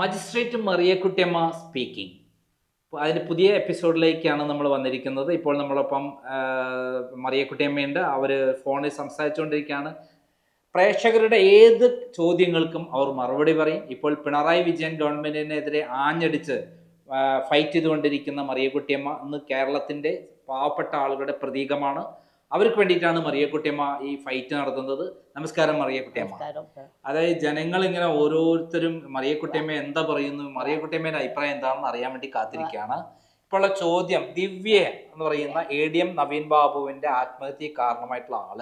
Magistrate മറിയക്കുട്ടിയമ്മ speaking അതിന്റെ പുതിയ എപ്പിസോഡിലേക്കാണ് നമ്മൾ വന്നിരിക്കുന്നത്. ഇപ്പോൾ നമ്മളൊപ്പം മറിയക്കുട്ടിയമ്മയുണ്ട്. അവർ ഫോണിൽ സംസാരിച്ചുകൊണ്ടിരിക്കുകയാണ്. പ്രേക്ഷകരുടെ ഏത് ചോദ്യങ്ങൾക്കും അവർ മറുപടി പറയും. ഇപ്പോൾ പിണറായി വിജയൻ ഗവൺമെന്റിനെതിരെ ആഞ്ഞടിച്ച് ഫൈറ്റ് ചെയ്തുകൊണ്ടിരിക്കുന്ന മറിയക്കുട്ടിയമ്മ ഇന്ന് കേരളത്തിന്റെ പാവപ്പെട്ട ആളുകളുടെ പ്രതീകമാണ്. അവർക്ക് വേണ്ടിയിട്ടാണ് മറിയക്കുട്ടിയമ്മ ഈ ഫൈറ്റ് നടത്തുന്നത്. നമസ്കാരം മറിയക്കുട്ടിയമ്മ. അതായത് ജനങ്ങൾ ഇങ്ങനെ ഓരോരുത്തരും മറിയക്കുട്ടിയമ്മ എന്താ പറയുന്നു മറിയക്കുട്ടിയമ്മയുടെ അഭിപ്രായം എന്താണെന്ന് അറിയാൻ വേണ്ടി കാത്തിരിക്കുകയാണ്. ഇപ്പോൾ ഉള്ള ചോദ്യം ദിവ്യ എന്ന് പറയുന്ന എ ഡി എം നവീൻ ബാബുവിന്റെ ആത്മഹത്യ കാരണമായിട്ടുള്ള ആൾ.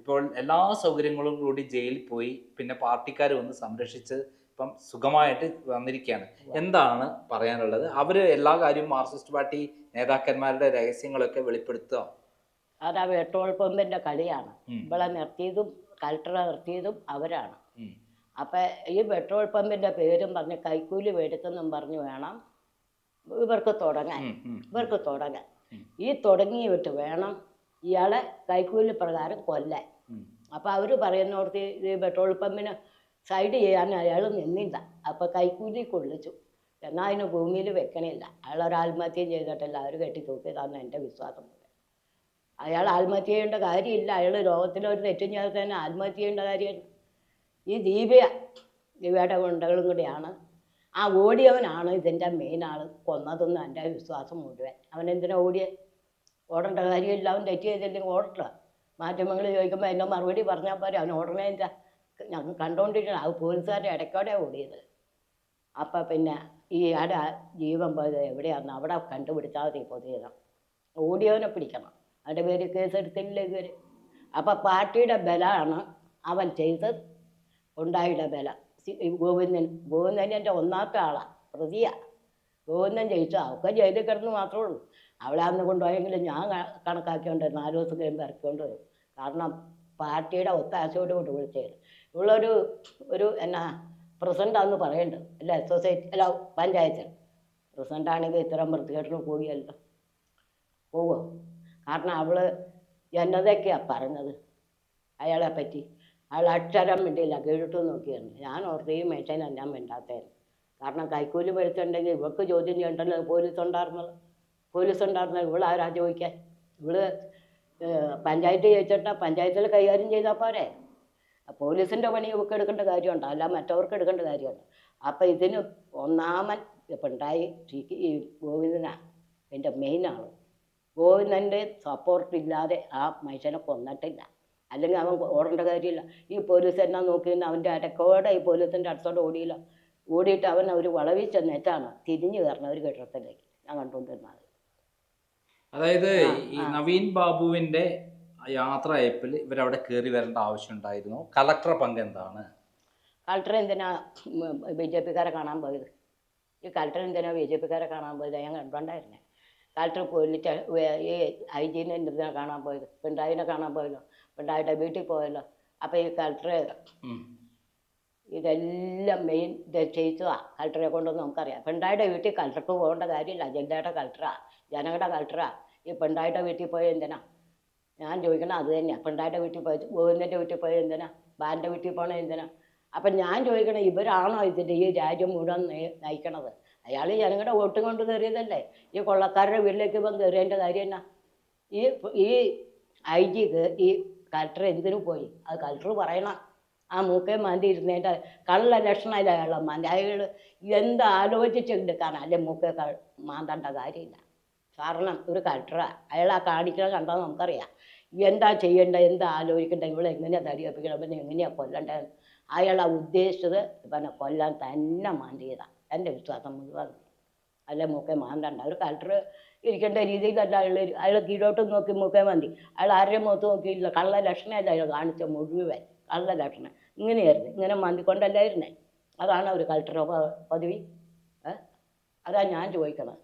ഇപ്പോൾ എല്ലാ സൗകര്യങ്ങളും കൂടി ജയിലിൽ പോയി പിന്നെ പാർട്ടിക്കാർ വന്ന് സംരക്ഷിച്ച് ഇപ്പം സുഖമായിട്ട് വന്നിരിക്കുകയാണ്. എന്താണ് പറയാനുള്ളത്? അവർ എല്ലാ കാര്യവും മാർക്സിസ്റ്റ് പാർട്ടി നേതാക്കന്മാരുടെ രഹസ്യങ്ങളൊക്കെ വെളിപ്പെടുത്തുക. അത് ആ പെട്രോൾ പമ്പിന്റെ കളിയാണ്. ഇവിടെ നിർത്തിയതും കലക്ടറെ നിർത്തിയതും അവരാണ്. അപ്പൊ ഈ പെട്രോൾ പമ്പിന്റെ പേരും പറഞ്ഞ് കൈക്കൂലി മേടിക്കുന്നും പറഞ്ഞു വേണം ഇവർക്ക് തുടങ്ങാൻ. ഇവർക്ക് തുടങ്ങാൻ. ഈ തുടങ്ങിയിട്ട് വേണം ഇയാളെ കൈക്കൂലി പ്രകാരം കൊല്ലാൻ. അപ്പൊ അവർ അവർ പറയുന്നോടത്ത് ഈ പെട്രോൾ പമ്പിന് സൈഡ് ചെയ്യാൻ അയാൾ നിന്നില്ല. അപ്പൊ കൈക്കൂലി കൊള്ളിച്ചു. എന്നാൽ അതിന് ഭൂമിയിൽ വെക്കണില്ല. അയാൾ ഒരു ആത്മഹത്യ ചെയ്തിട്ടില്ല അവർ കെട്ടി തൂക്കിയതാണെന്ന് എന്റെ വിശ്വാസം. അയാൾ ആത്മഹത്യ ചെയ്യേണ്ട കാര്യമില്ല. അയാൾ ലോകത്തിലൊരു തെറ്റും ചെയ്യാതെ തന്നെ ആത്മഹത്യ ചെയ്യേണ്ട കാര്യമില്ല ഈ ദീപിക ദീപയുടെ ഗുണ്ടകളും കൂടിയാണ്. ആ ഓടിയവനാണ് ഇതിന്റെ മെയിൻ ആൾ കൊന്നതെന്ന് എന്റെ വിശ്വാസം മുഴുവൻ. അവൻ എന്തിനാ ഓടിയ? ഓടേണ്ട കാര്യമില്ല. അവൻ തെറ്റ് ചെയ്തില്ലെങ്കിൽ ഓടട്ടെ. മാധ്യമങ്ങൾ ചോദിക്കുമ്പോൾ എന്നെ മറുപടി പറഞ്ഞാൽ പോരെ. അവൻ ഓടണേ എന്താ ഞങ്ങൾ കണ്ടുകൊണ്ടിരിക്കണം അത് പോലീസുകാരുടെ ഇടയ്ക്കോടെ ഓടിയത്. അപ്പം പിന്നെ ഈ ആടെ ജീവൻ പോയത് എവിടെയാണെന്ന് അവിടെ കണ്ടുപിടിച്ചാൽ മതി പൊതുവിധ ഓടിയവനെ പിടിക്കണം. അവന്റെ പേര് കേസെടുത്തില്ല ഇതുവരെ അപ്പം പാർട്ടിയുടെ ബലമാണ് അവൻ ചെയ്തത്. ഉണ്ടായിയുടെ ബല. ഗോവിന്ദൻ ഗോവിന്ദൻ എന്റെ ഒന്നാമത്തെ ആളാണ് പ്രതിയാ. ഗോവിന്ദൻ ജയിച്ചു? അവൾക്ക് ജയിലിൽ കിടന്ന് മാത്രമേ ഉള്ളൂ. അവളെ അന്ന് കൊണ്ടുപോയെങ്കിലും ഞാൻ കണക്കാക്കിയോണ്ട് നാല് ദിവസം കഴിയുമ്പോൾ ഇറക്കിക്കൊണ്ട് വരും. കാരണം പാർട്ടിയുടെ ഒത്താശയോട് കൂടി വിളിച്ചത് ഇവളൊരു ഒരു എന്നാ പ്രസിഡന്റാന്ന് പറയുന്നുണ്ട് അല്ല? സൊസൈറ്റി അല്ല പഞ്ചായത്തിൽ. പ്രസിഡന്റ് ആണെങ്കിൽ ഇത്തരം വൃത്തികേട്ടിന് കൂടിയല്ലോ. പോവോ? കാരണം അവൾ എന്നതൊക്കെയാണ് പറഞ്ഞത് അയാളെ പറ്റി. അയാൾ അക്ഷരം മിണ്ടിയില്ല കീഴിട്ട് നോക്കിയാണ് ഞാൻ ഓർത്ത് ഈ മേശനെ ഞാൻ മിണ്ടാത്തേന് കാരണം കൈക്കൂലി വരുത്തുണ്ടെങ്കിൽ ഇവൾക്ക് ചോദ്യം ചെയ്യണ്ടല്ലോ പോലീസ് ഉണ്ടായിരുന്നത് പോലീസ് ഉണ്ടായിരുന്നത് ഇവൾ ആരാ ചോദിക്കാൻ? ഇവൾ പഞ്ചായത്ത് ചോദിച്ചിട്ടാ പഞ്ചായത്തിൽ കൈകാര്യം ചെയ്താൽ പോരെ? പോലീസിന്റെ പണി ഇവൾക്ക് എടുക്കേണ്ട കാര്യമുണ്ട്? അല്ല മറ്റവർക്ക് എടുക്കേണ്ട കാര്യമുണ്ട്? അപ്പം ഇതിന് ഒന്നാമൻ പിണറായി ഈ ഗോവിന്ദനാ എന്റെ മെയിൻ ആൾ. ഗോവിന്ദന്റെ സപ്പോർട്ട് ഇല്ലാതെ ആ മനുഷ്യനെ കൊന്നിട്ടില്ല. അല്ലെങ്കിൽ അവൻ ഓടേണ്ട കാര്യമില്ല. ഈ പോലീസ് എന്നാ നോക്കിയെന്ന് അവന്റെ അടക്കോടെ ഈ പോലീസിന്റെ അടുത്തോട്ട് ഓടിയില്ല. ഓടിയിട്ട് അവൻ ഒരു വളവിൽ ചെന്നിട്ടാണ് തിരിഞ്ഞു കയറണം ഒരു കെട്ടിടത്തിലേക്ക് ഞാൻ കണ്ടുകൊണ്ടിരുന്നത്. അതായത് ഈ. നവീൻ ബാബുവിന്റെ യാത്ര അയപ്പിൽ ഇവരവിടെ കയറി വരേണ്ട ആവശ്യം ഉണ്ടായിരുന്നു. കളക്ടറെ പങ്ക് എന്താണ്? കളക്ടർ എന്തിനാ ബി ജെ പിക്കാരെ കാണാൻ പോയത്? ഈ കളക്ടർ എന്തിനാ ബി ജെ പിക്കാരെ കാണാൻ പോയത്? ഞാൻ കണ്ടുകൊണ്ടായിരുന്നേ കളക്ടർ പോയിട്ട് ഈ ഐ ജീനെ എന്തിനാ കാണാൻ പോയത്. പിണറായിനെ കാണാൻ പോയല്ലോ. പിണറായിയുടെ വീട്ടിൽ പോയല്ലോ. അപ്പം ഈ കളക്ടർ. ഇതെല്ലാം മെയിൻ ഇത് ചെയ്തതാ. കളക്ടറെ കൊണ്ടൊന്നും നമുക്കറിയാം. പിണറായിയുടെ വീട്ടിൽ കളക്ടർക്ക് പോകേണ്ട കാര്യമില്ല. ജില്ലയുടെ കളക്ടറാ ജനങ്ങളുടെ കളക്ടറാ ഈ പിണറായിയുടെ വീട്ടിൽ പോയ എന്തിനാ? ഞാൻ ചോദിക്കണം അത് തന്നെയാണ് പിണറായിയുടെ വീട്ടിൽ പോയത് ഗോവിന്ദന്റെ വീട്ടിൽ പോയത് എന്തിനാ? ബാലിന്റെ വീട്ടിൽ പോകണത് എന്തിനാ? അപ്പം ഞാൻ ചോദിക്കണം ഇവരാണോ ഇതിന്റെ ഈ രാജ്യം മുഴുവൻ നയി- നയിക്കണത്? അയാൾ ജനങ്ങളുടെ വോട്ട് കൊണ്ട് കയറിയതല്ലേ? ഈ കൊള്ളക്കാരുടെ വീട്ടിലേക്ക് ഇപ്പം കയറിയതിന്റെ കാര്യം എന്നാ? ഈ ഈ ഐ ജി ഈ കലക്ടർ എന്തിനു പോയി? അത് കലക്ടർ പറയണം. ആ മൂക്കേ മാന്തി ഇരുന്നതിന്റെ കള്ള ലക്ഷണമല്ല അയാളെ മാന്തി. അയാൾ എന്ത് ആലോചിച്ചെടുക്കാൻ അല്ലെ മൂക്കേ ക- മാന്തേണ്ട കാര്യമില്ല കാരണം ഒരു കലക്ടറാണ് അയാൾ ആ കാണിക്കണ കണ്ടാൽ നമുക്കറിയാം. എന്താ ചെയ്യേണ്ടത്? എന്താ ആലോചിക്കേണ്ടത്? ഇവിടെ എങ്ങനെയാണ് തടിയപ്പിക്കണം? പിന്നെ എങ്ങനെയാണ് കൊല്ലണ്ടത് അയാൾ ആ ഉദ്ദേശിച്ചത് ഇവനെ കൊല്ലാൻ തന്നെ മാന്തിയതാണ് എന്റെ വിശ്വാസം മുഴുവൻ അല്ലെ മൂക്കെ മാന്തണ്ട ഒരു കളക്ടർ ഇരിക്കേണ്ട രീതിയിലല്ല അയാൾ അയാൾ കീഴോട്ട് നോക്കി മൂക്കേ മാന്തി അയാൾ ആരുടെയും മുഖത്ത് നോക്കിയില്ല. കള്ള ലക്ഷണമല്ല അയാൾ കാണിച്ച മുഴുവൻ. കള്ള ലക്ഷണം. ഇങ്ങനെയായിരുന്നു. ഇങ്ങനെ മാന്തിക്കൊണ്ടല്ലായിരുന്നേ. അതാണ് ഒരു കളക്ടറെ പ- പദവി. അതാ ഞാൻ ചോദിക്കണം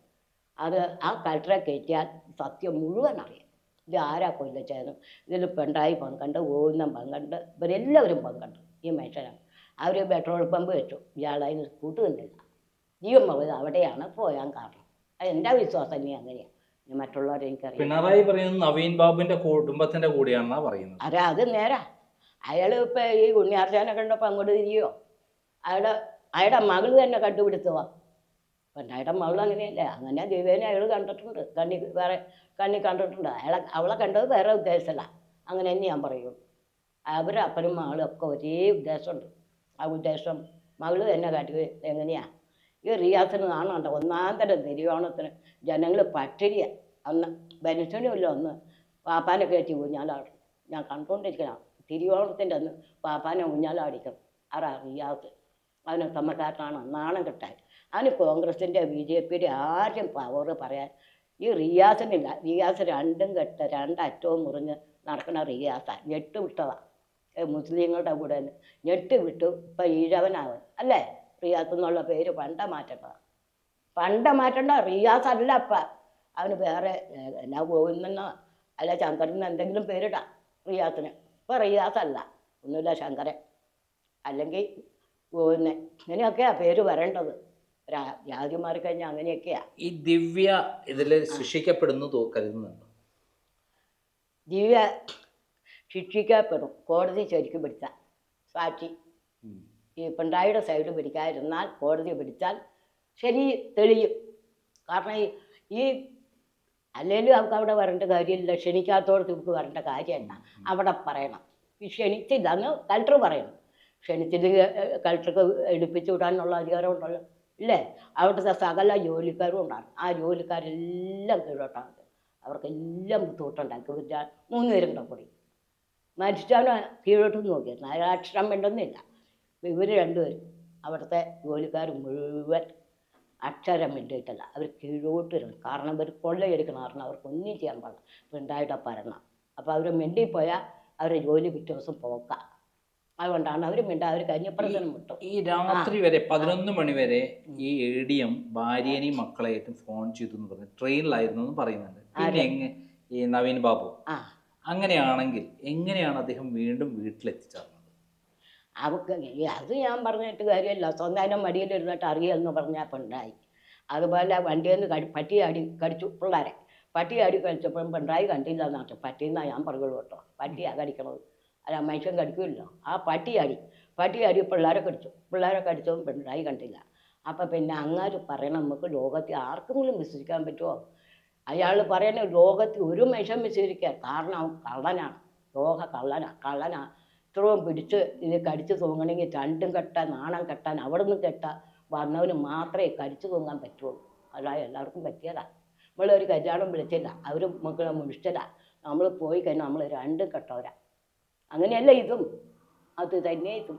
അത് ആ കളക്ടറെ കയറ്റിയാൽ സത്യം മുഴുവൻ അറിയാം. ഇത് ആരാ കൊല്ലച്ചേരും ഇതിൽ പെണ്ടായി പങ്കുണ്ട് ഓന്നം പങ്കുണ്ട് ഇവരെല്ലാവരും പങ്കുണ്ട് ഈ മനുഷ്യനാണ് അവർ പെട്രോൾ പമ്പ് വെച്ചു. ഇയാളതിന് കൂട്ടുനിന്നില്ല. ജീവൻ പോയത് അവിടെയാണ് പോയാൻ കാരണം. അത് എന്റെ വിശ്വാസം ഇനി അങ്ങനെയാണ് ഇനി മറ്റുള്ളവരെ എനിക്കറിയാം. പിണറായി പറയുന്നത് നവീൻ ബാബുവിന്റെ കുടുംബത്തിന്റെ കൂടെയാണെന്നാ പറയുന്നത്. അതെ അത് നേരാ. അയാൾ ഇപ്പൊ ഈ ഉണ്ണിയാർച്ചാനെ കണ്ടപ്പോൾ അങ്ങോട്ട് തിരിയോ? അയാളുടെ അയാളുടെ മകൾ തന്നെ കണ്ടുപിടുത്തുക പെണ്ണായുടെ മകൾ അങ്ങനെയല്ലേ? അങ്ങനെ ദിവ്യേനെ അയാൾ കണ്ടിട്ടുണ്ട്. കണ്ണി വേറെ കണ്ണി കണ്ടിട്ടുണ്ട്. അയാളെ അവളെ കണ്ടത് വേറെ ഉദ്ദേശമല്ല. അങ്ങനെ തന്നെ ഞാൻ പറയൂ അവരപ്പനും മകളും ഒക്കെ ഒരേ ഉദ്ദേശമുണ്ട്. ആ ഉദ്ദേശം മകൾ തന്നെ കാട്ടി എങ്ങനെയാ? ഈ റിയാസിന് കാണണ്ട ഒന്നാന്തരം തരം തിരുവോണത്തിന് ജനങ്ങൾ പട്ടിരിയ അന്ന് ബെനിഷനുമില്ല ഒന്ന് പാപ്പാനെ കയറ്റി ഊഞ്ഞാലാടും. ഞാൻ കണ്ടുകൊണ്ടിരിക്കണം തിരുവോണത്തിന്റെ അന്ന് പാപ്പാനെ ഊഞ്ഞാലാടിക്കണം. ആരാ റിയാസ് അവനെ സമക്കാരനാണ് നാണം കിട്ടാൻ. അവന് കോൺഗ്രസിന്റെ ബി ജെ പിയുടെ ആരും പവർ പറയാൻ ഈ റിയാസിനില്ല. റിയാസ് രണ്ടും കെട്ട് രണ്ടറ്റവും മുറിഞ്ഞ് നടക്കുന്ന റിയാസാണ് ഞെട്ട് വിട്ടതാണ് മുസ്ലിങ്ങളുടെ കൂടെ ഞെട്ട് വിട്ടു. ഇപ്പം അല്ലേ? റിയാസ് എന്നുള്ള പേര് പണ്ട മാറ്റണ്ട. പണ്ട മാറ്റണ്ട റിയാസ് അല്ല അപ്പ അവന് വേറെ എന്നാ ഗോവിന്ദനോ അല്ല ശങ്കരന് എന്തെങ്കിലും പേരിടാം റിയാസിന് ഇപ്പം റിയാസ് അല്ല ഒന്നുമില്ല ശങ്കരൻ. അല്ലെങ്കിൽ ഗോവിന്ദൻ. ഇങ്ങനെയൊക്കെയാ പേര് വരേണ്ടത്. ജാതി മാറിക്കഴിഞ്ഞാൽ അങ്ങനെയൊക്കെയാ. ഈ ദിവ്യ ഇതിൽ ശിക്ഷിക്കപ്പെടുന്നു കരുതുന്നുണ്ടോ? ദിവ്യ ശിക്ഷിക്കപ്പെടും. കോടതി ശരിക്കും പിടിച്ച. സാക്ഷി. ഈ പിണറായിയുടെ സൈഡ് പിടിക്കാതിരുന്നാൽ കോടതി പിടിച്ചാൽ ശരി തെളിയും. കാരണം ഈ ഈ അല്ലെങ്കിലും അവർക്ക് അവിടെ വരേണ്ട കാര്യമില്ല ക്ഷണിക്കാത്തോടത്ത് ഇവർക്ക് വരേണ്ട കാര്യമല്ല. അവിടെ പറയണം. ഈ ക്ഷണിച്ചില്ല എന്ന് കലക്ടർ പറയണം. ക്ഷണിച്ചിട്ട് കലക്ടർക്ക് എടുപ്പിച്ചു വിടാനുള്ള അധികാരം ഉണ്ടല്ലോ. ഇല്ലേ? അവിടുത്തെ സകല ജോലിക്കാരും ഉണ്ടാകും ആ ജോലിക്കാരെല്ലാം കീഴോട്ടാണ് അവർക്കെല്ലാം ബുദ്ധിമുട്ടുണ്ടാക്കി. വിറ്റാൽ മൂന്ന് പേരും കൂടെ കൂടി. മരിച്ചവനെ കീഴോട്ട് നോക്കിയിരുന്നു അക്ഷരം വേണ്ടെന്നില്ല. ഇവർ രണ്ടുപേരും അവിടുത്തെ ജോലിക്കാർ മുഴുവൻ അക്ഷരം വേണ്ടിയിട്ടല്ല അവർ കീഴോട്ട് വരണം കാരണം ഇവർ കൊള്ളയെടുക്കണം. കാരണം അവർക്കൊന്നും ചെയ്യാൻ പാടില്ല. പിണ്ടായിട്ട് പരണം അപ്പോൾ അവർ മിണ്ടിപ്പോയാൽ അവരുടെ ജോലി പിറ്റേ ദിവസം പോക്കാം. അതുകൊണ്ടാണ് അവർ മിണ്ട അവർ കഴിഞ്ഞപ്രസനം വിട്ടു. ഈ രാത്രി വരെ പതിനൊന്ന് മണി വരെ ഈ എ ഡി എം ഭാര്യേനെയും മക്കളെയായിട്ടും ഫോൺ ചെയ്തു എന്ന് പറഞ്ഞു ട്രെയിനിലായിരുന്നു എന്ന് പറയുന്നുണ്ട്. പിന്നെ ഈ നവീൻ ബാബു. അങ്ങനെയാണെങ്കിൽ എങ്ങനെയാണ് അദ്ദേഹം വീണ്ടും വീട്ടിലെത്തിച്ചേർന്നത് അവക്ക് അത് ഞാൻ പറഞ്ഞിട്ട് കാര്യമില്ല. സ്വന്തം മടിയിലിരുന്നിട്ട് അറിയാമെന്ന് പറഞ്ഞാൽ പിണറായി അതുപോലെ വണ്ടിയിൽ നിന്ന് കടി പട്ടി അടി കടിച്ചു പിള്ളേരെ. പട്ടി അടി കടിച്ചപ്പോഴും പിണറായി കണ്ടില്ല എന്നാ ഞാൻ പറയുള്ളൂ കേട്ടോ. പട്ടിയാ കടിക്കണത് അല്ല മനുഷ്യൻ കടിക്കുമല്ലോ ആ പട്ടി അടി പട്ടി അടി പിള്ളേരെ കടിച്ചു. പിള്ളേരെ കടിച്ചതും പിണറായി കണ്ടില്ല. അപ്പം പിന്നെ അങ്ങാര് പറയണം നമുക്ക് ലോകത്തിൽ ആർക്കെങ്കിലും വിശ്വസിക്കാൻ പറ്റുമോ അയാൾ പറയുന്ന ലോകത്തിൽ ഒരു മനുഷ്യൻ വിശ്വസിക്കാൻ കാരണം അവൻ കള്ളനാണ്. ലോക കള്ളനാ കള്ളനാ. ഇത്രയും പിടിച്ച് ഇത് കടിച്ചു തൂങ്ങണമെങ്കിൽ രണ്ടും കെട്ടാൻ നാണം കെട്ടാൻ അവിടെ നിന്ന് കെട്ടാൻ വന്നവന് മാത്രമേ കടിച്ചു തൂങ്ങാൻ പറ്റുള്ളൂ. അല്ലാതെ എല്ലാവർക്കും പറ്റിയതാ. നമ്മളൊരു കല്യാണം വിളിച്ചില്ല. അവർ മക്കളെ വിളിച്ചില്ല നമ്മൾ പോയി കഴിഞ്ഞാൽ നമ്മൾ രണ്ടും കെട്ടവരാ. അങ്ങനെയല്ല ഇതും. അത് തന്നെ ഇതും.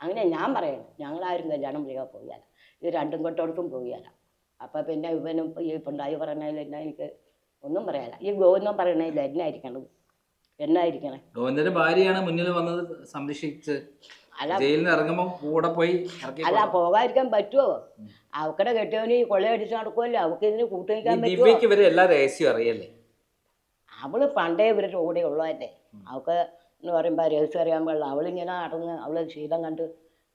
അങ്ങനെ ഞാൻ പറയണം. ഞങ്ങളാരും കല്യാണം വിളിക്കാൻ പോയാല ഇത് രണ്ടും കെട്ടോടത്തും പോയാല അപ്പം പിന്നെ ഇവനും ഈ പിണ്ടായി പറഞ്ഞതിൽ എന്നാ എനിക്ക് ഒന്നും പറയാല ഈ ഗോവിന്ദൻ പറയണതിൽ എന്നായിരിക്കണത് എന്നായിരിക്കണേ? ഗോവിന്ദന്റെ ഭാര്യയാണ് മുന്നിൽ വന്നത് സംരക്ഷിച്ച്. അല്ല. ജയിലിൽ നിന്ന് ഇറങ്ങുമ്പോൾ കൂടെ പോയി ഇറക്കി അല്ല പോകാതിരിക്കാൻ പറ്റുമോ അവക്കടെ കെട്ടിയവന് ഈ കൊള്ളയടിച്ച് നടക്കുമല്ലോ അവക്ക് ഇതിന് കൂട്ടു ഈ പറ്റുമോ ദിവ്യക്ക് ഇവരെ എല്ലാ രഹസ്യം അറിയല്ലേ? അവൾ പണ്ടേ ഇവരുടെ കൂടെ ഉള്ളതല്ലേ. അവക്ക് എന്ന് പറയുമ്പോൾ രഹസ്യം അറിയാൻ പാടില്ല. അവളിങ്ങനെ നടന്ന് അവൾ ശീലം കണ്ട്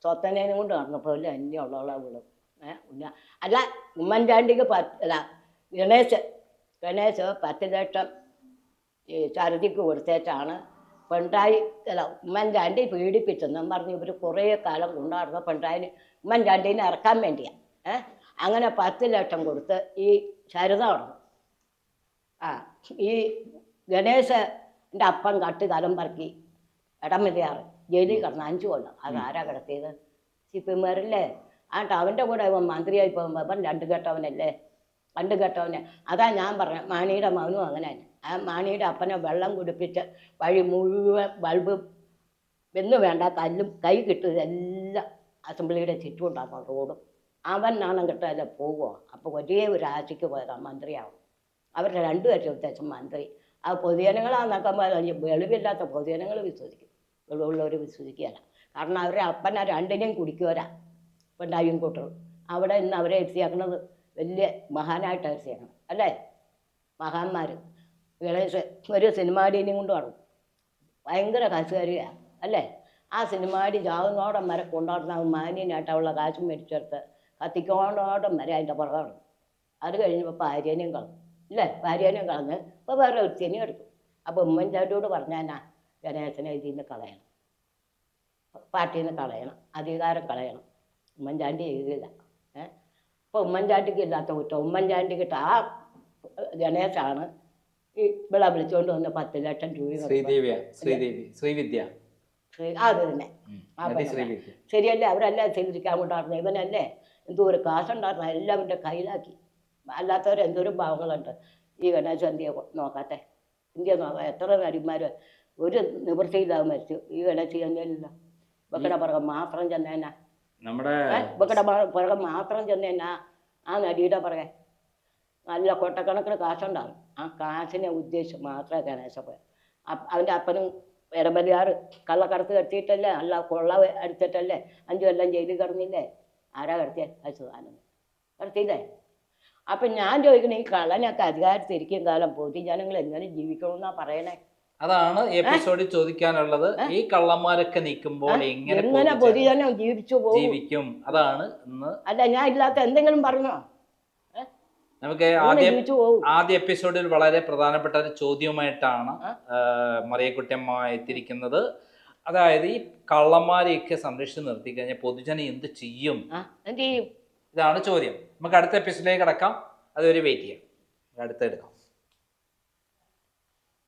സ്വത്തനേനും കൊണ്ട് നടന്നപ്പോൾ അന്യ ഉള്ളവളാ അവൾ ഏഹ് ഉന്ന അല്ല ഉമ്മൻചാണ്ടിക്ക് പത്ത് അല്ല ഗണേശ് ഗണേശ് പത്ത് ലക്ഷം ഈ ചരുതിക്ക് കൊടുത്തേച്ചാണ് പിണറായി അല്ല ഉമ്മൻചാണ്ടി പീഡിപ്പിച്ചെന്നും പറഞ്ഞ് ഇവർ കുറേ കാലം കൊണ്ടാടുന്ന പിണറായിന് ഉമ്മൻചാണ്ടീനെ ഇറക്കാൻ വേണ്ടിയാണ് ഏഹ് അങ്ങനെ പത്ത് ലക്ഷം കൊടുത്ത് ഈ ശരത നടന്നു. ആ ഈ ഗണേശന്റെ അപ്പം കട്ട് കലം പറക്കി ഇടമില്ലാറ് ജയിലിൽ കിടന്ന് അഞ്ചു കൊല്ലം. അത് ആരാ കിടത്തിയത്? സിപ്പിമാരല്ലേ ആട്ട് അവന്റെ കൂടെ ഇവൻ മന്ത്രിയായി പോകുമ്പോൾ ഇവൻ രണ്ട് കെട്ടവനല്ലേ? രണ്ട് കെട്ടവനെ. അതാ ഞാൻ പറഞ്ഞ മാണിയുടെ മകനും അങ്ങനെ തന്നെ ആ മാണിയുടെ അപ്പനെ വെള്ളം കുടിപ്പിച്ച് വഴി മുഴുവൻ ബൾബ് എന്ന് വേണ്ട കല്ലും കൈ കിട്ടിയതെല്ലാം അസംബ്ലിയുടെ ചുറ്റുമുണ്ടാക്കും റോഡും. അവൻ നാണം കിട്ടാതെ പോകുമോ അപ്പോൾ ഒരേ ഒരു ആശയ്ക്ക് പോയതാണ് മന്ത്രിയാവും. അവരുടെ രണ്ടു വർഷം വ്യത്യാസം മന്ത്രി. ആ പൊതുജനങ്ങളാന്നൊക്കെ വെളിവില്ലാത്ത പൊതുജനങ്ങൾ വിശ്വസിക്കും. വെളിവുള്ളവർ വിശ്വസിക്കുകയല്ല. കാരണം അവരുടെ അപ്പനെ രണ്ടിനെയും കുടിക്കുവരാ. പെണ്ണായും കൂട്ടറും അവിടെ ഇന്ന് അവരെ എത്തിയേക്കണത് വലിയ മഹാനായിട്ട് എത്തിയാക്കണം അല്ലേ? മഹാന്മാർ ഗണേശ് ഒരു സിനിമാടീനെയും കൊണ്ട് നടക്കും. ഭയങ്കര കാശുകാരിയാണ് അല്ലേ? ആ സിനിമാടി ചാവുന്നോടം വരെ കൊണ്ടാടുന്ന മാന്യനായിട്ട് അവളുടെ കാശും മേടിച്ചെടുത്ത് കത്തിക്കോണ്ടോടം വരെ അതിന്റെ പുറകാണ് അത് കഴിഞ്ഞപ്പോൾ ഭാര്യനെയും കളഞ്ഞു ഇല്ലേ ഭാര്യനെയും കളഞ്ഞ് ഇപ്പോൾ വേറെ ഒരുത്തിനെയും എടുക്കും. അപ്പോൾ ഉമ്മൻചാണ്ടിയോട് പറഞ്ഞാനാ ഗണേശനെ ഇതിൽ നിന്ന് കളയണം. പാർട്ടിയിൽ നിന്ന് കളയണം അധികാരം കളയണം. ഉമ്മൻചാണ്ടി ചെയ്തില്ല ഏഹ് അപ്പോൾ ഉമ്മൻചാണ്ടിക്ക് ഇല്ലാത്ത കുറ്റം. ഉമ്മൻചാണ്ടിക്കിട്ട് ആ ഗണേശാണ് ഇവിടെ വിളിച്ചോണ്ട് വന്ന പത്ത് ലക്ഷം രൂപ ശ്രീദേവി ശ്രീവിദ്യ. ശ്രീ- അത് തന്നെ. ശരിയല്ലേ? അവരല്ലേ ചെയ്തിരിക്കാൻ കൊണ്ടായിരുന്നു ഇവനല്ലേ? എന്തോ ഒരു കാശുണ്ടായിരുന്നു എല്ലാം അവന്റെ കയ്യിലാക്കി. അല്ലാത്തവർ എന്തോരം ഭാവങ്ങളുണ്ട് ഈ ഗണേശ ഇന്ത്യ നോക്കാത്തെ. ഇന്ത്യ നോക്കാം എത്ര നടിമാർ ഒരു നിവൃത്തിയില്ലാതെ മരിച്ചു. ഈ ഗണേശ ചെന്നേലില്ല ഇവക്കടെ പുറകെ മാത്രം ചെന്നേനാ. നമ്മുടെ ഇവക്കടെ പുറകെ മാത്രം ചെന്നേനാ ആ നടിയുടെ പുറകെ. നല്ല കൊട്ടക്കണക്കിന് കാശുണ്ടാകും ആ കാശിനെ ഉദ്ദേശിച്ച് മാത്രമേ ഗണേശ പോയ. അവന്റെ അപ്പനും ഇടമലിയാറ് കള്ളക്കടത്ത് കടത്തിയിട്ടല്ലേ അല്ല കൊള്ള അടിച്ചിട്ടല്ലേ അഞ്ചു എല്ലാം ജയിലിൽ കിടന്നില്ലേ? ആരാ അത് അച്യുതാനന്ദൻ കടത്തിയില്ലേ? അപ്പം ഞാൻ ചോദിക്കണേ ഈ കള്ളനൊക്കെ അധികാരത്തിരിക്കും കാലം പൊതുജനങ്ങൾ എങ്ങനെ ജീവിക്കണമെന്നാ പറയണേ? അതാണ് എപ്പിസോഡിൽ ചോദിക്കാനുള്ളത്. ഈ കള്ളന്മാരൊക്കെ നിൽക്കുമ്പോൾ എങ്ങനെ പൊതുജനം ജീവിച്ചു പോകും? ജീവിക്കും. അതാണ് ഇന്ന് അല്ല ഞാൻ ഇല്ലാത്ത എന്തെങ്കിലും പറഞ്ഞോ? നമുക്ക് ആദ്യം ആദ്യ എപ്പിസോഡിൽ വളരെ പ്രധാനപ്പെട്ട ഒരു ചോദ്യവുമായിട്ടാണ് മറിയക്കുട്ടിയമ്മ എത്തിയിരിക്കുന്നത്. അതായത് ഈ കള്ളന്മാരെയൊക്കെ സംരക്ഷിച്ച് നിർത്തി കഴിഞ്ഞാൽ പൊതുജനം എന്ത് ചെയ്യും? ഇതാണ് ചോദ്യം. നമുക്ക് അടുത്ത എപ്പിസോഡിലേക്ക് കിടക്കാം. അതുവരെ വെയിറ്റ് ചെയ്യാം. അടുത്ത എടുക്കാം.